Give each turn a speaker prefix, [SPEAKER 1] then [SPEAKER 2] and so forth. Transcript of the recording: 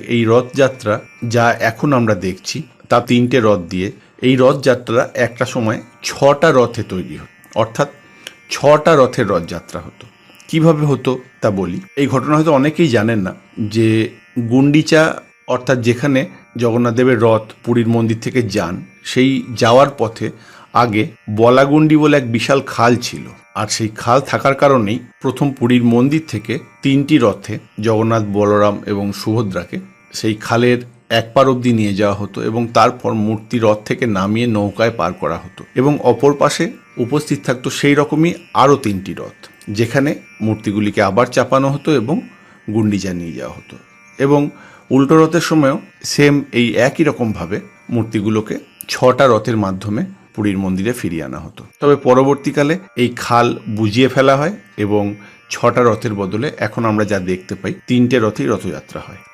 [SPEAKER 1] এই রথযাত্রা যা এখন আমরা দেখছি, তা তিনটে রথ দিয়ে, এই রথযাত্রা একটা সময় ছটা রথে তৈরি হতো। অর্থাৎ ছটা রথের রথযাত্রা হতো। কীভাবে হতো তা বলি? এই ঘটনা হয়তো অনেকেই জানেন না যে গুন্ডিচা, অর্থাৎ যেখানে জগন্নাথ দেবের রথ পুরীর মন্দির থেকে যান, সেই যাওয়ার পথে আগে বলাগুন্ডি বলে এক বিশাল খাল ছিল। আর সেই খাল থাকার কারণেই প্রথম পুরীর মন্দির থেকে তিনটি রথে জগন্নাথ, বলরাম এবং সুভদ্রাকে সেই খালের এক পার অবধি নিয়ে যাওয়া হতো এবং তারপর মূর্তি রথ থেকে নামিয়ে নৌকায় পার করা হতো এবং অপর পাশে উপস্থিত থাকতো সেই রকমই আরও তিনটি রথ, যেখানে মূর্তিগুলিকে আবার চাপানো হতো এবং গুন্ডিচা নিয়ে যাওয়া হতো। এবং উল্টো রথের সময়ও সেম এই একই রকমভাবে মূর্তিগুলোকে ছটা রথের মাধ্যমে পুরীর মন্দিরে ফিরিয়ে আনা হতো। তবে পরবর্তীকালে এই খাল বুঝিয়ে ফেলা হয় এবং ছটা রথের বদলে এখন আমরা যা দেখতে পাই, তিনটে রথেই রথযাত্রা হয়।